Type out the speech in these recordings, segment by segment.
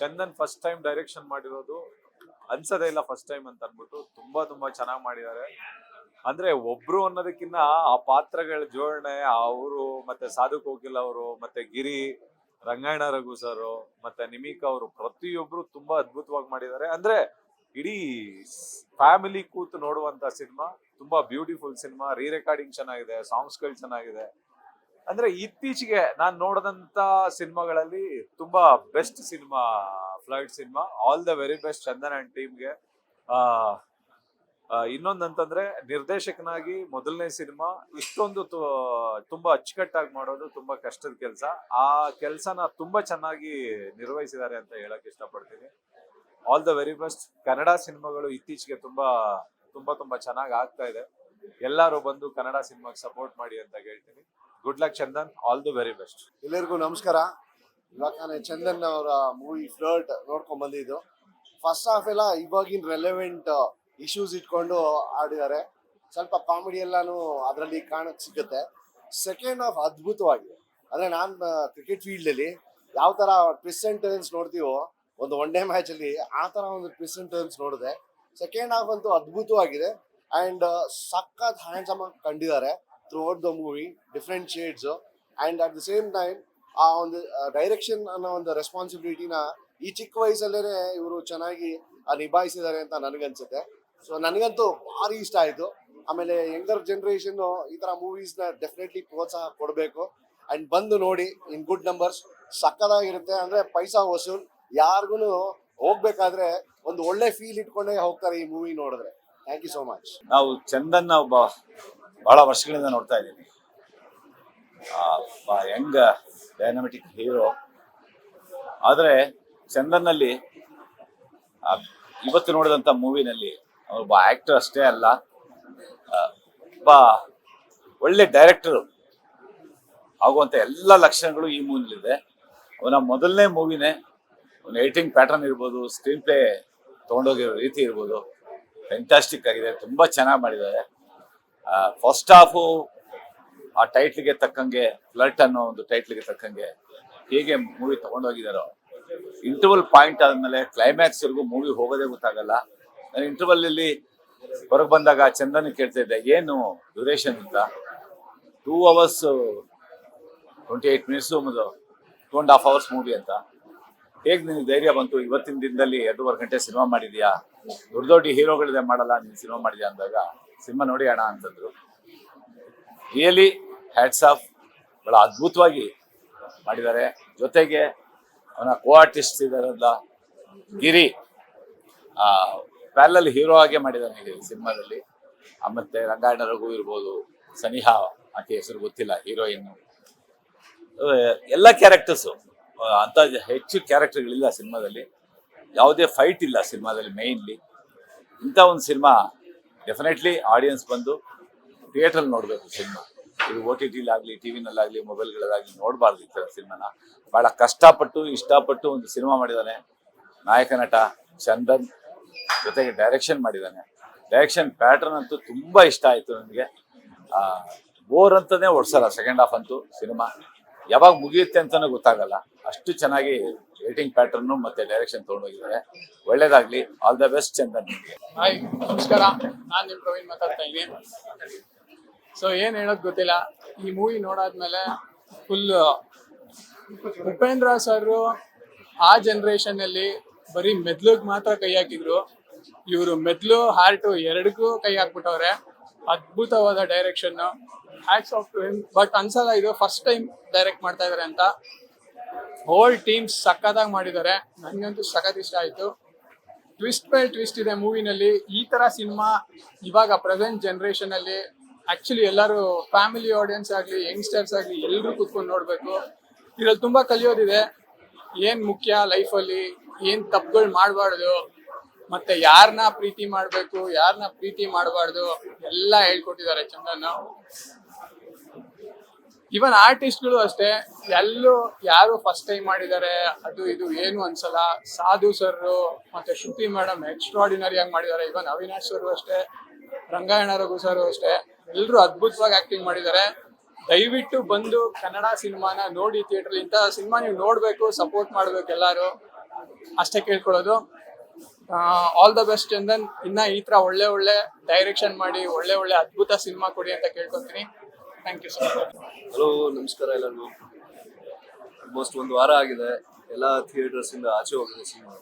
Chandan first time direction ಮಾಡಿರೋದು ಅನ್ಸದೇ ಇಲ್ಲ first time ಅಂತ ಅನ್ಬಿಟ್ಟು ತುಂಬಾ ತುಂಬಾ ಚೆನ್ನಾಗಿ ಮಾಡಿದ್ದಾರೆ. ಅಂದ್ರೆ ಒಬ್ರು ಅನ್ನೋದಕ್ಕಿಂತ ಆ ಪಾತ್ರಗಳ ಜೋಡಣೆ ಅವರು ಮತ್ತೆ ಸಾಧು ಕೋಕಿಲ್ ಅವರು, ಮತ್ತೆ ಗಿರಿ ರಂಗಾಯಣ ರಘು ಸರ್ ಮತ್ತೆ ನಿಮಿಕಾ ಅವರು ಪ್ರತಿಯೊಬ್ರು ತುಂಬಾ ಅದ್ಭುತವಾಗಿ ಮಾಡಿದ್ದಾರೆ. ಅಂದ್ರೆ ಇಡೀ ಫ್ಯಾಮಿಲಿ ಕೂತು ನೋಡುವಂತ ಸಿನಿಮಾ ತುಂಬಾ ಬ್ಯೂಟಿಫುಲ್ ಸಿನಿಮಾ ರೀ ರೆಕಾರ್ಡಿಂಗ್ ಚೆನ್ನಾಗಿದೆ ಸಾಂಗ್ಸ್ಗಳು ಚೆನ್ನಾಗಿದೆ. ಅಂದ್ರೆ ಇತ್ತೀಚೆಗೆ ನಾನು ನೋಡದಂತ ಸಿನಿಮಾಗಳಲ್ಲಿ ತುಂಬಾ best cinema, flight cinema all the very best Chandan and ಟೀಮ್ಗೆ ಇನ್ನೊಂದಂತಂದ್ರೆ ನಿರ್ದೇಶಕನಾಗಿ ಮೊದಲನೇ ಸಿನಿಮಾ ಇಷ್ಟೊಂದು ತುಂಬಾ ಅಚ್ಚುಕಟ್ಟಾಗಿ ಮಾಡೋದು ತುಂಬಾ ಕಷ್ಟದ ಕೆಲಸ. ಆ ಕೆಲಸನ ತುಂಬಾ ಚೆನ್ನಾಗಿ ನಿರ್ವಹಿಸಿದ್ದಾರೆ ಅಂತ ಹೇಳಕ್ ಇಷ್ಟಪಡ್ತೀನಿ. All the very best Kannada ಸಿನಿಮಾಗಳು ಇತ್ತೀಚೆಗೆ ತುಂಬಾ ತುಂಬಾ ತುಂಬಾ ಚೆನ್ನಾಗಿ ಆಗ್ತಾ ಇದೆ. ಎಲ್ಲರೂ ಬಂದು ಕನ್ನಡ ಸಿನಿಮಾಗೆ ಸಪೋರ್ಟ್ ಮಾಡಿ ಅಂತ ಹೇಳ್ತೀನಿ. Good luck Chandan all the very best ಎಲ್ಲರಿಗೂ ನಮಸ್ಕಾರ. ಇವಾಗ ನಾನು ಚಂದನ್ ಅವರ ಮೂವಿ ಫ್ಲರ್ಟ್ ನೋಡ್ಕೊಂಡ್ ಬಂದಿದ್ದು. ಫಸ್ಟ್ ಹಾಫ್ ಎಲ್ಲ ಇವಾಗಿನ ರೆಲೆವೆಂಟ್ ಇಶ್ಯೂಸ್ ಇಟ್ಕೊಂಡು ಆಡಿದ್ದಾರೆ. ಸ್ವಲ್ಪ ಕಾಮಿಡಿ ಎಲ್ಲಾನು ಅದರಲ್ಲಿ ಕಾಣಕ್ ಸಿಗುತ್ತೆ. ಸೆಕೆಂಡ್ ಹಾಫ್ ಅದ್ಭುತವಾಗಿದೆ. ಅಂದ್ರೆ ನಾನು ಕ್ರಿಕೆಟ್ ಫೀಲ್ಡ್ ಅಲ್ಲಿ ಯಾವ ತರ ಟ್ವಿಸ್ಟ್ ಅಂಡ್ ಟರ್ನ್ಸ್ ನೋಡ್ತೀವೋ, ಒಂದು ಒನ್ ಡೇ ಮ್ಯಾಚ್ ಅಲ್ಲಿ ಆ ತರ ಒಂದು ಟ್ವಿಸ್ಟ್ ಅಂಡ್ ನೋಡಿದೆ. ಸೆಕೆಂಡ್ ಹಾಫ್ ಅಂತೂ ಅದ್ಭುತವಾಗಿದೆ. ಅಂಡ್ ಸಖತ್ ಹ್ಯಾಂಡ್ಸಮ್ ಕಂಡಿದ್ದಾರೆ. Throughout the movie different shades and at the same time ಆ ಒಂದು ಡೈರೆಕ್ಷನ್ ಅನ್ನೋ ಒಂದು ರೆಸ್ಪಾನ್ಸಿಬಿಲಿಟಿನ ಈ ಚಿಕ್ಕ ವಯಸ್ಸಲ್ಲೇ ಇವರು ಚೆನ್ನಾಗಿ ನಿಭಾಯಿಸಿದ್ದಾರೆ ಅಂತ ನನಗನ್ಸುತ್ತೆ. ಸೊ ನನಗಂತೂ ಭಾರಿ ಇಷ್ಟ ಆಯಿತು. ಆಮೇಲೆ ಯಂಗರ್ ಜನರೇಷನ್ ಈ ತರ ಮೂವೀಸ್ನ ಡೆಫಿನೆಟ್ಲಿ ಪ್ರೋತ್ಸಾಹ ಕೊಡಬೇಕು. ಅಂಡ್ ಬಂದು ನೋಡಿ ಇನ್ ಗುಡ್ ನಂಬರ್ಸ್ ಸಕ್ಕದಾಗಿರುತ್ತೆ. ಅಂದ್ರೆ ಪೈಸಾ ವಸೂಲ್ ಯಾರಿಗೂ ಹೋಗ್ಬೇಕಾದ್ರೆ ಒಂದು ಒಳ್ಳೆ ಫೀಲ್ ಇಟ್ಕೊಂಡೇ ಹೋಗ್ತಾರೆ ಈ ಮೂವಿ ನೋಡಿದ್ರೆ. ಥ್ಯಾಂಕ್ ಯು ಸೋ ಮಚ್ ನಾವು ಚಂದನ್ನ ಒಬ್ಬ ಬಹಳ ವರ್ಷಗಳಿಂದ ನೋಡ್ತಾ ಇದ್ದೀನಿ. ಯಂಗ್ ಡೈನಮೆಟಿಕ್ ಹೀರೋ ಆದರೆ ಚಂದನ್ನಲ್ಲಿ ಇವತ್ತು ನೋಡಿದಂಥ ಮೂವಿನಲ್ಲಿ ಒಬ್ಬ ಆ್ಯಕ್ಟರ್ ಅಷ್ಟೇ ಅಲ್ಲ. ಒಬ್ಬ ಒಳ್ಳೆ ಡೈರೆಕ್ಟರು ಆಗುವಂಥ ಎಲ್ಲ ಲಕ್ಷಣಗಳು ಈ ಮೂವಿನಲ್ಲಿದೆ. ಅವನ ಮೊದಲನೇ ಮೂವಿನೇ ಅವನ ಏಟಿಂಗ್ ಪ್ಯಾಟರ್ನ್ ಇರ್ಬೋದು ಸ್ಕ್ರೀನ್ ಪ್ಲೇ ತೊಗೊಂಡೋಗಿರೋ ರೀತಿ ಇರ್ಬೋದು. ಫೆಂಟಾಸ್ಟಿಕ್ ಆಗಿದೆ, ತುಂಬ ಚೆನ್ನಾಗಿ ಮಾಡಿದ್ದಾರೆ. ಫಸ್ಟ್ ಆಫ್ ಆ ಟೈಟ್ಲಿಗೆ ತಕ್ಕಂಗೆ ಫ್ಲರ್ಟ್ ಅನ್ನೋ ಒಂದು ಟೈಟ್ಲಿಗೆ ತಕ್ಕಂಗೆ ಹೇಗೆ ಮೂವಿ ತಗೊಂಡೋಗಿದಾರೋ ಇಂಟರ್ವಲ್ ಪಾಯಿಂಟ್ ಆದ್ಮೇಲೆ ಕ್ಲೈಮ್ಯಾಕ್ಸ್ ವರೆಗೂ ಮೂವಿ ಹೋಗೋದೇ ಗೊತ್ತಾಗಲ್ಲ. ನಾನು ಇಂಟರ್ವಲ್ ಅಲ್ಲಿ ಹೊರಗೆ ಬಂದಾಗ ಚಂದನ್ ಕೇಳ್ತಾ ಇದ್ದೆ, ಏನು ಡ್ಯೂರೇಷನ್ ಅಂತ? Two hours twenty eight minutes ಒಂದು two and half hours movie ಅಂತ. ಹೇಗೆ ನಿನಗೆ ಧೈರ್ಯ ಬಂತು? ಇವತ್ತಿನ ದಿನದಲ್ಲಿ ಎರಡೂವರೆ ಗಂಟೆ ಸಿನಿಮಾ ಮಾಡಿದ್ಯಾ? ದೊಡ್ಡ ದೊಡ್ಡ ಹೀರೋಗಳಿದೆ ಮಾಡಲ್ಲ, ನೀನು ಸಿನಿಮಾ ಮಾಡಿದ್ಯಾ ಅಂದಾಗ ಸಿನಿಮಾ ನೋಡಿ ಅಣ್ಣ ಅಂತಂದ್ರು. ರಿಯಲಿ ಹ್ಯಾಟ್ಸ್ ಆಫ್ ಬಹಳ ಅದ್ಭುತವಾಗಿ ಮಾಡಿದ್ದಾರೆ. ಜೊತೆಗೆ ಅವನ ಕೋ ಆರ್ಟಿಸ್ಟ್ ಇದಾರಲ್ಲ ಗಿರಿ ಪ್ಯಾಲಲ್ ಹೀರೋ ಆಗಿ ಮಾಡಿದ್ದಾನೆ ಸಿನಿಮಾದಲ್ಲಿ. ಮತ್ತೆ ರಂಗಾಯಣ ರಘು ಇರ್ಬೋದು, ಸನಿಹಾ, ಆಕೆ ಹೆಸರು ಗೊತ್ತಿಲ್ಲ ಹೀರೋಯಿನ್ ಎಲ್ಲ ಕ್ಯಾರೆಕ್ಟರ್ಸು ಅಂತ ಹೆಚ್ಚು ಕ್ಯಾರೆಕ್ಟರ್ಗಳಿಲ್ಲ ಸಿನಿಮಾದಲ್ಲಿ. ಯಾವುದೇ ಫೈಟ್ ಇಲ್ಲ ಸಿನಿಮಾದಲ್ಲಿ ಮೇಯ್ನ್ಲಿ ಇಂಥ ಒಂದು ಸಿನಿಮಾ ಡೆಫಿನೆಟ್ಲಿ ಆಡಿಯನ್ಸ್ ಬಂದು ಥಿಯೇಟರ್ ನೋಡಬೇಕು ಸಿನಿಮಾ ಇದು ಓ ಟಿ ಟಿಲಾಗಲಿ ಟಿ ವಿನಲ್ಲಾಗಲಿ ಮೊಬೈಲ್ಗಳಲ್ಲಾಗಲಿ ನೋಡಬಾರ್ದು ಈ ಥರ ಸಿನಿಮಾನ ಭಾಳ ಕಷ್ಟಪಟ್ಟು, ಇಷ್ಟಪಟ್ಟು ಒಂದು ಸಿನಿಮಾ ಮಾಡಿದ್ದಾನೆ ನಾಯಕ ನಟ ಚಂದನ್ ಜೊತೆಗೆ ಡೈರೆಕ್ಷನ್ ಮಾಡಿದ್ದಾನೆ ಡೈರೆಕ್ಷನ್ ಪ್ಯಾಟರ್ನ್ ಅಂತೂ ತುಂಬ ಇಷ್ಟ ಆಯಿತು ನನಗೆ. ಬೋರ್ ಅಂತಲೇ ಓಡಿಸಲ್ಲ ಸೆಕೆಂಡ್ ಹಾಫ್ ಅಂತೂ ಸಿನಿಮಾ ಯಾವಾಗ ಮುಗಿಯುತ್ತೆ ಅಂತಲೂ ಗೊತ್ತಾಗಲ್ಲ. ಅಷ್ಟು ಚೆನ್ನಾಗಿ ರೇಟಿಂಗ್ ಪ್ಯಾಟರ್ನು ಮತ್ತೆ ಡೈರೆಕ್ಷನ್ ತಗೊಂಡೋಗಿದ್ದಾರೆ. ಒಳ್ಳೇದಾಗ್ಲಿ. All the best Chandan. Hi, ನಮಸ್ಕಾರ. ನಾನು ನಿಮ್ಮ ಪ್ರವೀಣ್ ಮಾತಾಡ್ತಾ ಇದ್ದೀನಿ. ಸೊ ಏನ್ ಹೇಳೋದು ಗೊತ್ತಿಲ್ಲ. ಈ ಮೂವಿ ನೋಡಾದ್ಮೇಲೆ ಫುಲ್ ಉಪೇಂದ್ರ ಸರ್ ಆ ಜನರೇಷನ್ ಅಲ್ಲಿ ಬರೀ ಮೆದ್ಲಿಗೆ ಮಾತ್ರ ಕೈ ಹಾಕಿದ್ರು. ಇವರು ಮೆದ್ಲು, ಹಾರ್ಟು ಎರಡಕ್ಕೂ ಕೈ ಹಾಕ್ಬಿಟ್ಟವ್ರೆ. ಅದ್ಭುತವಾದ direction hats off to him but ಅನ್ಸಲ್ಲ, ಇದು ಫಸ್ಟ್ ಟೈಮ್ ಡೈರೆಕ್ಟ್ ಮಾಡ್ತಾ ಇದಾರೆ ಅಂತ. ಹೋಲ್ ಟೀಮ್ ಸಖತ್ತಾಗಿ ಮಾಡಿದ್ದಾರೆ ನನಗಂತೂ ಸಖತ್ ಇಷ್ಟ ಆಯಿತು. ಟ್ವಿಸ್ಟ್ ಬೈ ಟ್ವಿಸ್ಟ್ ಇದೆ ಮೂವಿನಲ್ಲಿ. ಈ ತರ ಸಿನಿಮಾ ಇವಾಗ ಪ್ರೆಸೆಂಟ್ ಜನರೇಷನ್ ಅಲ್ಲಿ ಆಕ್ಚುಲಿ ಎಲ್ಲರೂ ಫ್ಯಾಮಿಲಿ ಆಡಿಯನ್ಸ್ ಆಗಲಿ ಯಂಗ್ಸ್ಟರ್ಸ್ ಆಗಲಿ ಎಲ್ಲರೂ ಕೂತ್ಕೊಂಡು ನೋಡಬೇಕು. ಇದರಲ್ಲಿ ತುಂಬಾ ಕಲಿಯೋದಿದೆ. ಏನು ಮುಖ್ಯ ಲೈಫಲ್ಲಿ ಏನು ತಪ್ಪುಗಳು ಮಾಡಬಾರ್ದು? ಮತ್ತೆ ಯಾರನ್ನ ಪ್ರೀತಿ ಮಾಡಬೇಕು ಯಾರನ್ನ ಪ್ರೀತಿ ಮಾಡಬಾರ್ದು? ಎಲ್ಲ ಹೇಳ್ಕೊಟ್ಟಿದ್ದಾರೆ ಚಂದನ್ ಇವನ್ ಆರ್ಟಿಸ್ಟ್ಗಳು ಅಷ್ಟೇ, ಎಲ್ಲೂ ಯಾರು ಫಸ್ಟ್ ಟೈಮ್ ಮಾಡಿದ್ದಾರೆ, ಅದು ಇದು ಏನು ಅನ್ಸಲ್ಲ. ಸಾಧು ಸರ್ ಮತ್ತೆ ಶ್ರುತಿ ಮೇಡಮ್ ಎಕ್ಸ್ಟ್ರಾಡಿನರಿ ಆಗಿ ಮಾಡಿದ್ದಾರೆ. ಇವನ್ ಅವಿನಾಶ್ ಸರ್ ಅಷ್ಟೇ, ರಂಗಾಯಣ ರಘು ಸರ್ ಅಷ್ಟೇ ಎಲ್ಲರೂ ಅದ್ಭುತವಾಗಿ ಆಕ್ಟಿಂಗ್ ಮಾಡಿದ್ದಾರೆ. ದಯವಿಟ್ಟು ಬಂದು ಕನ್ನಡ ಸಿನಿಮಾನ ನೋಡಿ ಥಿಯೇಟರ್ ಇಂಥ ಸಿನಿಮಾ ನೀವು ನೋಡ್ಬೇಕು ಸಪೋರ್ಟ್ ಮಾಡ್ಬೇಕು ಎಲ್ಲಾರು. ಅಷ್ಟೇ ಕೇಳ್ಕೊಳ್ಳೋದು. All the best Chandan. ಇನ್ನ ಈ ತರ ಒಳ್ಳೆ ಒಳ್ಳೆ ಡೈರೆಕ್ಷನ್ ಮಾಡಿ, ಒಳ್ಳೆ ಒಳ್ಳೆ ಅದ್ಭುತ ಸಿನಿಮಾ ಕೊಡಿ ಅಂತ ಕೇಳ್ಕೊತೀನಿ. ಥ್ಯಾಂಕ್ ಯು ಸರ್ ಹಲೋ ನಮಸ್ಕಾರ ಎಲ್ಲರಿಗೂ. ಆಲ್ಮೋಸ್ಟ್ ಒಂದು ವಾರ ಆಗಿದೆ. ಎಲ್ಲ ಥಿಯೇಟರ್ಸ್ ಇಂದ ಆಚೆ ಹೋಗಿದೆ ಸಿನಿಮಾ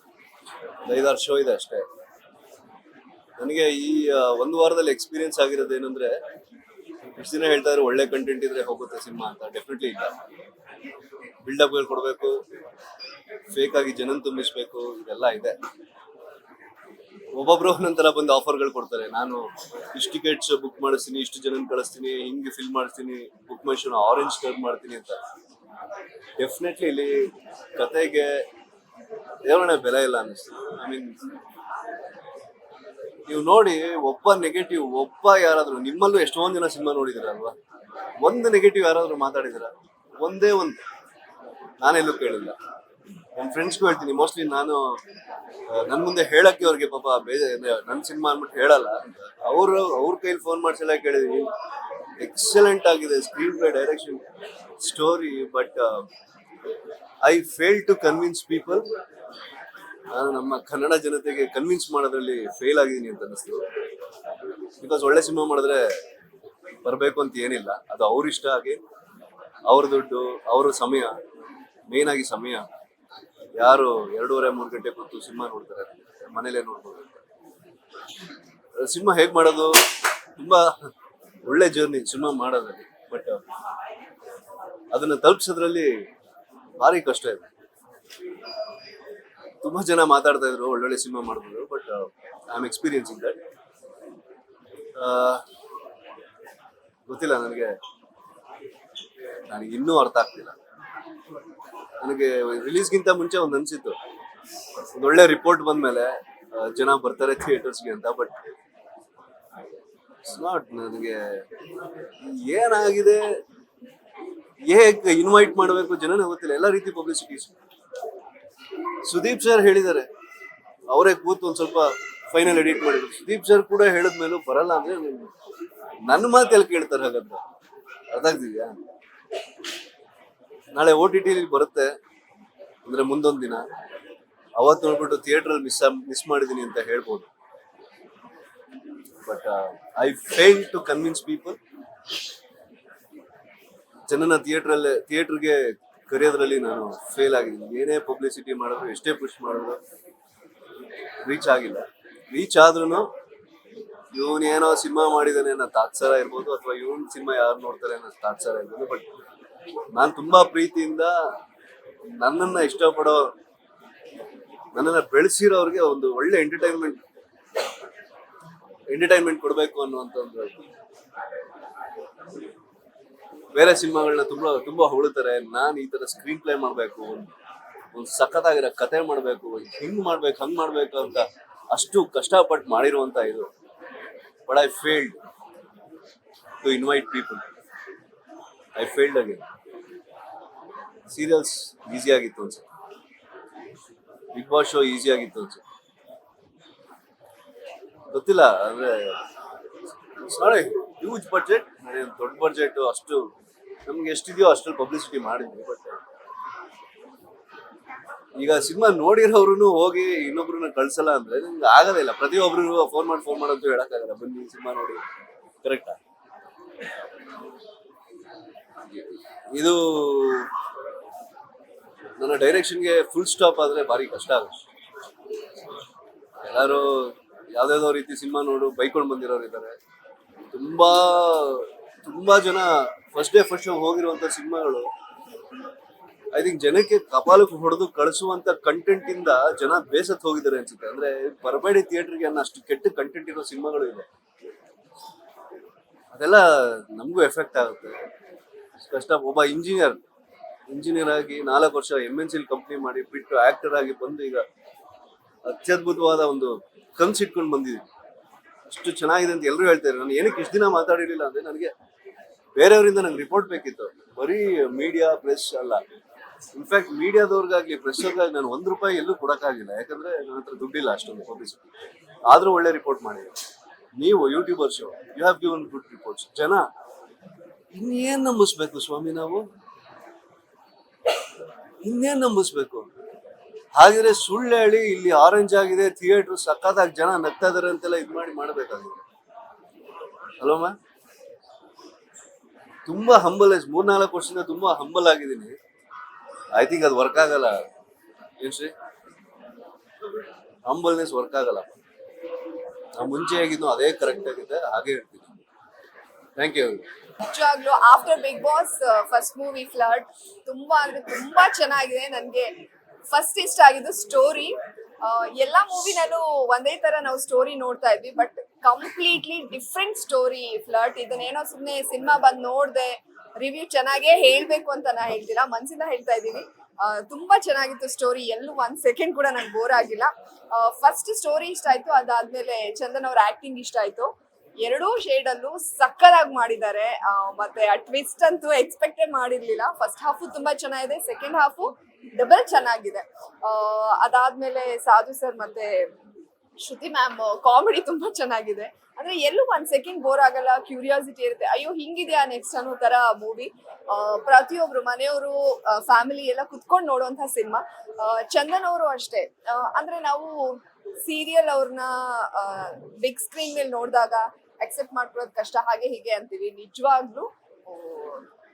ಐದಾರು ಶೋ ಇದೆ ಅಷ್ಟೇ. ನನಗೆ ಈ ಒಂದು ವಾರದಲ್ಲಿ ಎಕ್ಸ್ಪೀರಿಯನ್ಸ್ ಆಗಿರೋದು ಏನಂದ್ರೆ ಇಷ್ಟು ದಿನ ಹೇಳ್ತಾ ಇದ್ರೆ ಒಳ್ಳೆ ಕಂಟೆಂಟ್ ಇದ್ರೆ ಹೋಗುತ್ತೆ ಸಿನಿಮಾ ಅಂತ. ಡೆಫಿನೆಟ್ಲಿ ಇಲ್ಲ. ಬಿಲ್ಡಪ್ಗಳು ಕೊಡಬೇಕು. ಫೇಕ್ ಆಗಿ ಜನನ್ ತುಂಬಿಸ್ಬೇಕು. ಇದೆಲ್ಲ ಇದೆ. ಒಬ್ಬೊಬ್ರು ಒಂದೊಂದರ ಬಂದು ಆಫರ್ಗಳು ಕೊಡ್ತಾರೆ. ನಾನು ಇಷ್ಟು ಟಿಕೆಟ್ಸ್ ಬುಕ್ ಮಾಡಿಸ್ತೀನಿ, ಇಷ್ಟು ಜನ ಕಳಿಸ್ತೀನಿ, ಹಿಂಗೆ ಫಿಲ್ ಮಾಡಿಸ್ತೀನಿ ಬುಕ್ ಮೈ ಆರೆಂಜ್ ಕಲರ್ ಮಾಡ್ತೀನಿ ಅಂತ. ಡೆಫಿನೆಟ್ಲಿ ಇಲ್ಲಿ ಕತೆಗೆ ದೇವರಣ ಬೆಲೆ ಇಲ್ಲ ಅನ್ನಿಸ್ತು. ಐ ಮೀನ್ ನೀವು ನೋಡಿ, ಒಬ್ಬ ನೆಗೆಟಿವ್ ಒಬ್ಬ ಯಾರಾದ್ರೂ, ನಿಮ್ಮಲ್ಲೂ ಎಷ್ಟೊಂದು ಜನ ಸಿನಿಮಾ ನೋಡಿದಿರಲ್ವಾ? ಒಂದು ನೆಗೆಟಿವ್ ಯಾರಾದ್ರೂ ಮಾತಾಡಿದಿರ? ಒಂದೇ ಒಂದು. ನಾನೆಲ್ಲೂ ಕೇಳಿಲ್ಲ. ನನ್ನ ಫ್ರೆಂಡ್ಸ್ಗೂ ಹೇಳ್ತೀನಿ ಮೋಸ್ಟ್ಲಿ ನಾನು ನನ್ನ ಮುಂದೆ ಹೇಳಕ್ಕೆ ಅವ್ರಿಗೆ ಪಾಪ ಬೇಜ ನನ್ನ ಸಿನಿಮಾ ಅಂದ್ಬಿಟ್ಟು ಹೇಳಲ್ಲ. ಅವರು, ಅವ್ರ ಕೈಲಿ ಫೋನ್ ಮಾಡಿಸಲ್ಲ ಕೇಳಿದೀನಿ. ಎಕ್ಸಲೆಂಟ್ ಆಗಿದೆ screenplay direction story but I fail to convince people ನಾನು ನಮ್ಮ ಕನ್ನಡ ಜನತೆಗೆ ಕನ್ವಿನ್ಸ್ ಮಾಡೋದ್ರಲ್ಲಿ ಫೇಲ್ ಆಗಿದ್ದೀನಿ ಅಂತ ಅನಿಸ್ತು ಬಿಕಾಸ್ ಒಳ್ಳೆ ಸಿನಿಮಾ ಮಾಡಿದ್ರೆ ಬರಬೇಕು ಅಂತ ಏನಿಲ್ಲ. ಅದು ಅವ್ರ ಇಷ್ಟ ಆಗಿ ಅವ್ರ ದುಡ್ಡು, ಅವ್ರ ಸಮಯ ಮೇನ್ ಆಗಿ ಸಮಯ. ಯಾರು ಎರಡೂವರೆ, ಮೂರು ಗಂಟೆ ಕೂತು ಸಿನಿಮಾ ನೋಡ್ತಾರೆ ಮನೇಲೆ ನೋಡ್ಬೋದು ಸಿನಿಮಾ ಹೇಗೆ ಮಾಡೋದು? ತುಂಬಾ ಒಳ್ಳೆ ಜರ್ನಿ ಸಿನಿಮಾ ಮಾಡೋದ್ರಲ್ಲಿ ಬಟ್ ಅದನ್ನ ತಲುಪಿಸೋದ್ರಲ್ಲಿ ಭಾರಿ ಕಷ್ಟ ಇದೆ. ತುಂಬಾ ಜನ ಮಾತಾಡ್ತಾ ಇದ್ರು, ಒಳ್ಳೊಳ್ಳೆ ಸಿನಿಮಾ ಮಾಡ್ಬೋದು but I am experiencing that ಗೊತ್ತಿಲ್ಲ, ನನಗೆ ನನಗೆ ಇನ್ನೂ ಅರ್ಥ ಆಗ್ತಿಲ್ಲ. ನನಗೆ ರಿಲೀಸ್ಗಿಂತ ಮುಂಚೆ ಒಂದು ಅನಿಸಿತ್ತು. ಒಳ್ಳೆ ರಿಪೋರ್ಟ್ ಬಂದ್ಮೇಲೆ ಜನ ಬರ್ತಾರೆ ಥಿಯೇಟರ್ಸ್ಗೆ ಅಂತ ಬಟ್ ನಾಟ್ ನನಗೆ ಏನಾಗಿದೆ? ಹೇಗೆ ಇನ್ವೈಟ್ ಮಾಡಬೇಕು ಜನನೇ ಗೊತ್ತಿಲ್ಲ. ಎಲ್ಲ ರೀತಿ ಪಬ್ಲಿಸಿಟೀಸ್ ಸುದೀಪ್ ಸರ್ ಹೇಳಿದ್ದಾರೆ. ಅವರೇ ಕೂತು ಒಂದು ಸ್ವಲ್ಪ ಫೈನಲ್ ಎಡಿಟ್ ಮಾಡಿದ್ರು. ಸುದೀಪ್ ಸರ್ ಕೂಡ ಹೇಳಿದ್ಮೇಲೂ ಬರಲ್ಲ ಅಂದ್ರೆ ನನ್ನ ಮಾತಲ್ಲಿ ಕೇಳ್ತಾರೆ ಹಾಗಂತ. ಅರ್ಥ ಆಗ್ತಿದ್ಯಾ? ನಾಳೆ ಓ ಟಿ ಟಿಲಿ ಬರುತ್ತೆ ಅಂದ್ರೆ ಮುಂದೊಂದು ದಿನ. ಅವತ್ತು ನೋಡ್ಬಿಟ್ಟು ಥಿಯೇಟ್ರಲ್ಲಿ ಮಿಸ್ ಮಿಸ್ ಮಾಡಿದೀನಿ ಅಂತ ಹೇಳ್ಬೋದು. But I fail to convince people ಜನನ ಥಿಯೇಟ್ರಲ್ಲೇ ಥಿಯೇಟ್ರಿಗೆ ಕರೆಯೋದ್ರಲ್ಲಿ ನಾನು ಫೇಲ್ ಆಗಿದ್ದೀನಿ. ಏನೇ ಪಬ್ಲಿಸಿಟಿ ಮಾಡಿದ್ರು, ಎಷ್ಟೇ ಪುಷ್ ಮಾಡಿದ್ರು ರೀಚ್ ಆಗಿಲ್ಲ. ರೀಚ್ ಆದ್ರೂ ಇವನೇನೋ ಸಿನಿಮಾ ಮಾಡಿದಾನೆ ಅನ್ನೋ ತಾತ್ಸಾರ ಇರ್ಬೋದು, ಅಥವಾ ಇವನ್ ಸಿನಿಮಾ ಯಾರು ನೋಡ್ತಾರೆ ಅನ್ನೋ ತಾತ್ಸಾರ ಇರ್ಬೋದು ಬಟ್ ನಾನು ತುಂಬಾ ಪ್ರೀತಿಯಿಂದ ನನ್ನನ್ನ ಇಷ್ಟಪಡೋ, ನನ್ನನ್ನ ಬೆಳೆಸಿರೋರಿಗೆ ಒಂದು ಒಳ್ಳೆ ಎಂಟರ್ಟೈನ್ಮೆಂಟ್ ಎಂಟರ್ಟೈನ್ಮೆಂಟ್ ಕೊಡಬೇಕು ಅನ್ನುವಂಥ ಒಂದು ಬೇರೆ ಸಿನಿಮಾಗಳನ್ನ ತುಂಬಾ ತುಂಬಾ ಹೊಳುತ್ತಾರೆ ನಾನು ಈ ತರ ಸ್ಕ್ರೀನ್ ಪ್ಲೇ ಮಾಡಬೇಕು, ಒಂದು ಒಂದು ಸಖತ್ತಾಗಿರೋ ಕತೆ ಮಾಡಬೇಕು ಹಿಂಗ್ ಮಾಡ್ಬೇಕು, ಹಂಗ್ ಮಾಡ್ಬೇಕು ಅಂತ ಅಷ್ಟು ಕಷ್ಟಪಟ್ಟು ಮಾಡಿರುವಂತ ಇದು. But I failed to invite people I failed again serials easy ಆಗಿತ್ತು ಅನ್ಸುತ್ತೆ ಬಿಗ್ ಬಾಸ್ ಶೋ ಈಸಿ ಆಗಿತ್ತು ಅನ್ಸುತ್ತೆ ಗೊತ್ತಿಲ್ಲ, ಅಂದ್ರೆ ಹ್ಯೂಜ್ ಬಜೆಟ್ ದೊಡ್ಡ ಬಜೆಟ್ ಅಷ್ಟು, ನಮ್ಗೆ ಎಷ್ಟಿದೆಯೋ ಅಷ್ಟು ಪಬ್ಲಿಸಿಟಿ ಮಾಡಿದ್ವಿ ಬಟ್ ಈಗ ಸಿನಿಮಾ ನೋಡಿರೋರು ಹೋಗಿ ಇನ್ನೊಬ್ರನ್ನ ಕಳ್ಸಲ್ಲ ಅಂದ್ರೆ ನಿಮ್ಗೆ ಆಗೋದಿಲ್ಲ ಇಲ್ಲ. ಪ್ರತಿಯೊಬ್ರು ಫೋನ್ ಮಾಡಿ ಫೋನ್ ಮಾಡೋದು ಹೇಳಕ್ಕಾಗಲ್ಲ. ಬನ್ನಿ, ಸಿನಿಮಾ ನೋಡಿ. ಕರೆಕ್ಟಾ ಇದು ನನ್ನ ಡೈರೆಕ್ಷನ್ಗೆ ಫುಲ್ ಸ್ಟಾಪ್ ಆದ್ರೆ ಭಾರಿ ಕಷ್ಟ ಆಗುತ್ತೆ. ಎಲ್ಲರೂ ಯಾವ್ದಾವ್ದೋ ರೀತಿ ಸಿನಿಮಾ ನೋಡು, ಬೈಕೊಂಡು ಬಂದಿರೋರು ಇದ್ದಾರೆ. ತುಂಬಾ ತುಂಬಾ ಜನ ಫಸ್ಟ್ ಡೇ ಫಸ್ಟ್ ಶೋ ಹೋಗಿರುವಂಥ ಸಿನಿಮಾಗಳು ಐ ಥಿಂಕ್ ಜನಕ್ಕೆ ಕಪಾಲಕ್ಕೆ ಹೊಡೆದು ಕಳಿಸುವಂತ ಕಂಟೆಂಟ್ ಇಂದ ಜನ ಬೇಸತ್ ಹೋಗಿದ್ದಾರೆ ಅನ್ಸುತ್ತೆ. ಅಂದ್ರೆ ಬರಬೇಡಿ ಥಿಯೇಟರ್ಗೆ ಅನ್ನೋ ಅಷ್ಟು ಕೆಟ್ಟ ಕಂಟೆಂಟ್ ಇರೋ ಸಿನಿಮಾಗಳು ಇದೆ ಅದೆಲ್ಲ ನಮಗೂ ಎಫೆಕ್ಟ್ ಆಗುತ್ತೆ. ಕಷ್ಟ ಒಬ್ಬ ಇಂಜಿನಿಯರ್. ಇಂಜಿನಿಯರ್ ಆಗಿ ನಾಲ್ಕು ವರ್ಷ ಎಂ ಎನ್ ಸಿಲ್ ಕಂಪ್ನಿ ಮಾಡಿ, ಬಿಟ್ಟು ಆಕ್ಟರ್ ಆಗಿ ಬಂದು ಈಗ ಅತ್ಯದ್ಭುತವಾದ ಒಂದು ಕನ್ಸ್ ಇಟ್ಕೊಂಡು ಬಂದಿದ್ದೀನಿ. ಅಷ್ಟು ಚೆನ್ನಾಗಿದೆ ಅಂತ ಎಲ್ಲರೂ ಹೇಳ್ತಾರೆ ನಾನು ಏನಕ್ಕೆ ಇಷ್ಟು ದಿನ ಮಾತಾಡಿರಲಿಲ್ಲ ಅಂದ್ರೆ ನನಗೆ ಬೇರೆಯವರಿಂದ ನಂಗೆ ರಿಪೋರ್ಟ್ ಬೇಕಿತ್ತು. ಬರೀ ಮೀಡಿಯಾ ಪ್ರೆಸ್ ಅಲ್ಲ. ಇನ್ಫ್ಯಾಕ್ಟ್ ಮೀಡಿಯಾದವ್ರಿಗಾಗ್ಲಿ ಪ್ರೆಸ್ಸರ್ಗಾಗಿ ನಾನು ಒಂದು ರೂಪಾಯಿ ಎಲ್ಲೂ ಕೊಡೋಕ್ಕಾಗಿಲ್ಲ. ಯಾಕಂದ್ರೆ ನನ್ನ ಹತ್ರ ದುಡ್ಡಿಲ್ಲ ಅಷ್ಟೊಂದು ಪಬ್ಲಿಸಿಟಿ ಆದರೂ ಒಳ್ಳೆ ರಿಪೋರ್ಟ್ ಮಾಡಿದೆ ನೀವು YouTuber show you have given good reports ಜನ ಇನ್ನೇನ್ ನಂಬಿಸ್ಬೇಕು ಸ್ವಾಮಿ ನಾವು? ಇನ್ನೇನು ನಂಬಿಸ್ಬೇಕು? ಹಾಗಿದ್ರೆ ಸುಳ್ಳು ಇಲ್ಲಿ ಆರೆಂಜ್ ಆಗಿದೆ ಥಿಯೇಟರ್ ಸಖತ್ತಾಗಿ ಜನ ನಗ್ತಾ ಇದಾರೆ ಅಂತೆಲ್ಲ ಇದು ಮಾಡಿ ಮಾಡಬೇಕಾಗಿದೆ ಅಲ್ವಮ್ಮ ತುಂಬಾ ಹಂಬಲ್ ಮೂರ್ನಾಲ್ಕು ವರ್ಷದಿಂದ ತುಂಬಾ ಹಂಬಲ್ ಆಗಿದ್ದೀನಿ. ಐ ಥಿಂಕ್ ಅದು ವರ್ಕ್ ಆಗಲ್ಲ. ಏನ್ ಶ್ರೀ? ಹಂಬಲ್ನೆಸ್ ವರ್ಕ್ ಆಗಲ್ಲ. ನಾವು ಮುಂಚೆ ಆಗಿದ್ದು ಅದೇ ಕರೆಕ್ಟ್ ಆಗಿದೆ ಹಾಗೆ ಹೇಳ್ತೀನಿ. ಥ್ಯಾಂಕ್ ಯು ನಿಜವಾಗ್ಲೂ after Bigg Boss first movie Flirt ತುಂಬಾ ಅಂದ್ರೆ ತುಂಬಾ ಚೆನ್ನಾಗಿದೆ. ನನ್ಗೆ ಫಸ್ಟ್ ಇಷ್ಟ ಆಗಿದ್ದು ಸ್ಟೋರಿ ಎಲ್ಲಾ ಮೂವಿನಲ್ಲೂ ಒಂದೇ ತರ ನಾವು ಸ್ಟೋರಿ ನೋಡ್ತಾ ಇದ್ವಿ but completely different story Flirt ಇದನ್ನೇನೋ ಸುಮ್ಮನೆ ಸಿನಿಮಾ ಬಂದ್ ನೋಡ್ದೆ ರಿವ್ಯೂ ಚೆನ್ನಾಗೇ ಹೇಳ್ಬೇಕು ಅಂತ ನಾ ಹೇಳ್ತಿಲ್ಲ, ಮನ್ಸಿಂದ ಹೇಳ್ತಾ ಇದ್ದೀನಿ ತುಂಬಾ ಚೆನ್ನಾಗಿತ್ತು ಸ್ಟೋರಿ ಎಲ್ಲೂ ಒಂದ್ ಸೆಕೆಂಡ್ ಕೂಡ ನಂಗೆ ಬೋರ್ ಆಗಿಲ್ಲ. ಫಸ್ಟ್ ಸ್ಟೋರಿ ಇಷ್ಟ ಆಯ್ತು, ಅದಾದ್ಮೇಲೆ ಚಂದನ್ ಅವ್ರ ಆಕ್ಟಿಂಗ್ ಇಷ್ಟ ಆಯ್ತು. ಎರಡೂ ಶೇಡ್ ಅಲ್ಲೂ ಸಕ್ಕದಾಗಿ ಮಾಡಿದ್ದಾರೆ. ಮತ್ತೆ ಆ ಟ್ವಿಸ್ಟ್ ಅಂತೂ ಎಕ್ಸ್ಪೆಕ್ಟೇ ಮಾಡಿರ್ಲಿಲ್ಲ. ಫಸ್ಟ್ ಹಾಫು ತುಂಬಾ ಚೆನ್ನಾಗಿದೆ ಸೆಕೆಂಡ್ ಹಾಫು ಡಬಲ್ ಚೆನ್ನಾಗಿದೆ. ಅದಾದ್ಮೇಲೆ ಸಾಧು ಸರ್ ಮತ್ತೆ ಶ್ರುತಿ ಮ್ಯಾಮ್ ಕಾಮಿಡಿ ತುಂಬಾ ಚೆನ್ನಾಗಿದೆ. ಅಂದ್ರೆ ಎಲ್ಲೂ ಒಂದ್ ಸೆಕೆಂಡ್ ಬೋರ್ ಆಗಲ್ಲ ಕ್ಯೂರಿಯಾಸಿಟಿ ಇರುತ್ತೆ. ಅಯ್ಯೋ, ಹಿಂಗಿದೆಯಾ ನೆಕ್ಸ್ಟ್ ಅನ್ನೋ ತರ ಮೂವಿ ಪ್ರತಿಯೊಬ್ರು, ಮನೆಯವರು ಫ್ಯಾಮಿಲಿ ಎಲ್ಲ ಕುತ್ಕೊಂಡು ನೋಡುವಂತ ಸಿನಿಮಾ ಚಂದನ್ ಅವರು ಅಷ್ಟೇ. ಅಂದ್ರೆ ನಾವು ಸೀರಿಯಲ್ ಅವ್ರನ್ನ ಬಿಗ್ ಸ್ಕ್ರೀನ್ ಮೇಲೆ ನೋಡಿದಾಗ ಅಕ್ಸೆಪ್ಟ್ ಮಾಡ್ಕೊಳ್ಳೋದು ಕಷ್ಟ, ಹಾಗೆ ಹೀಗೆ ಅಂತೀವಿ. ನಿಜವಾಗ್ಲೂ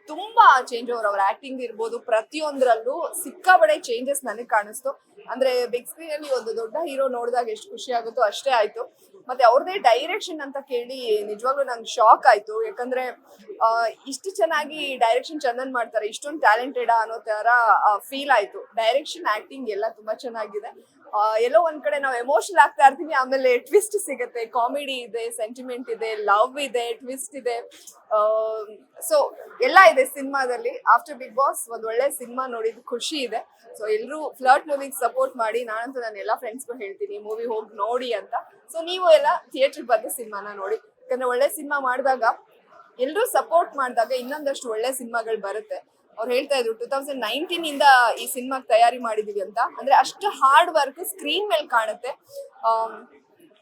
ತುಂಬಾ ಚೇಂಜ್ ಓವರ್ ಅವ್ರ ಆಕ್ಟಿಂಗ್ ಇರ್ಬೋದು. ಪ್ರತಿಯೊಂದರಲ್ಲೂ ಸಿಕ್ಕಾಬಡೆ ಚೇಂಜಸ್ ನನಗೆ ಕಾಣಿಸ್ತು. ಅಂದ್ರೆ ಬಿಗ್ ಸ್ಕ್ರೀನ್ ಅಲ್ಲಿ ಒಂದು ದೊಡ್ಡ ಹೀರೋ ನೋಡಿದಾಗ ಎಷ್ಟು ಖುಷಿ ಆಗುತ್ತೋ ಅಷ್ಟೇ ಆಯ್ತು. ಮತ್ತೆ ಅವ್ರದೇ ಡೈರೆಕ್ಷನ್ ಅಂತ ಕೇಳಿ ನಿಜವಾಗ್ಲೂ ನಂಗೆ ಶಾಕ್ ಆಯ್ತು. ಯಾಕಂದ್ರೆ ಇಷ್ಟು ಚೆನ್ನಾಗಿ ಡೈರೆಕ್ಷನ್ ಚಂದನ್ ಮಾಡ್ತಾರೆ, ಇಷ್ಟೊಂದು ಟ್ಯಾಲೆಂಟೆಡ್ ಅನ್ನೋ ತರ ಫೀಲ್ ಆಯ್ತು. ಡೈರೆಕ್ಷನ್ ಆಕ್ಟಿಂಗ್ ಎಲ್ಲ ತುಂಬಾ ಚೆನ್ನಾಗಿದೆ. ಎಲ್ಲೋ ಒಂದ್ ಕಡೆ ನಾವು ಎಮೋಷನಲ್ ಆಗ್ತಾ ಇರ್ತೀವಿ, ಆಮೇಲೆ ಟ್ವಿಸ್ಟ್ ಸಿಗುತ್ತೆ. ಕಾಮಿಡಿ ಇದೆ ಸೆಂಟಿಮೆಂಟ್ ಇದೆ ಲವ್ ಇದೆ ಟ್ವಿಸ್ಟ್ ಇದೆ. ಸೊ ಎಲ್ಲ ಇದೆ ಸಿನಿಮಾದಲ್ಲಿ. ಆಫ್ಟರ್ ಬಿಗ್ ಬಾಸ್ ಒಂದ್ ಒಳ್ಳೆ ಸಿನಿಮಾ ನೋಡಿದ್ ಖುಷಿ ಇದೆ. ಸೊ ಎಲ್ಲರೂ ಫ್ಲರ್ಟ್ ಮೂವಿಗೆ ಸಪೋರ್ಟ್ ಮಾಡಿ, ನಾನಂತೂ ನನ್ನ ಎಲ್ಲ ಫ್ರೆಂಡ್ಸ್ಗೂ ಹೇಳ್ತೀನಿ ಮೂವಿ ಹೋಗಿ ನೋಡಿ ಅಂತ. ಸೊ ನೀವು ಎಲ್ಲ ಥಿಯೇಟರ್ ಬಂದು ಸಿನಿಮಾನ ನೋಡಿ. ಯಾಕಂದ್ರೆ ಒಳ್ಳೆ ಸಿನಿಮಾ ಮಾಡಿದಾಗ ಎಲ್ಲರೂ ಸಪೋರ್ಟ್ ಮಾಡಿದಾಗ ಇನ್ನೊಂದಷ್ಟು ಒಳ್ಳೆ ಸಿನಿಮಾಗಳು ಬರುತ್ತೆ. ಅವ್ರು ಹೇಳ್ತಾ ಇದ್ರು ಟೂ ತೌಸಂಡ್ ನೈನ್ಟೀನ್ ಇಂದ ಈ ಸಿನಿಮಾಗೆ ತಯಾರಿ ಮಾಡಿದೀವಿ ಅಂತ. ಅಂದ್ರೆ ಅಷ್ಟು ಹಾರ್ಡ್ ವರ್ಕ್ ಸ್ಕ್ರೀನ್ ಮೇಲೆ ಕಾಣುತ್ತೆ.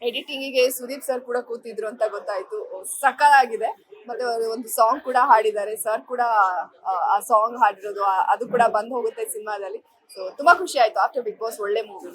ಎಡಿಟಿಂಗಿಗೆ ಸುದೀಪ್ ಸರ್ ಕೂಡ ಕೂತಿದ್ರು ಅಂತ ಗೊತ್ತಾಯ್ತು. ಸಕಲಾಗಿದೆ ಮತ್ತೆ ಅವರು ಒಂದು ಸಾಂಗ್ ಕೂಡ ಹಾಡಿದ್ದಾರೆ. ಸರ್ ಕೂಡ ಆ, ಸಾಂಗ್ ಹಾಡಿರೋದು ಅದು ಕೂಡ ಬಂದ್ ಹೋಗುತ್ತೆ ಸಿನಿಮಾದಲ್ಲಿ ಸೊ ತುಂಬಾ ಖುಷಿ ಆಯ್ತು. ಆಫ್ಟರ್ ಬಿಗ್ ಬಾಸ್ ಒಳ್ಳೆ ಮೂವಿ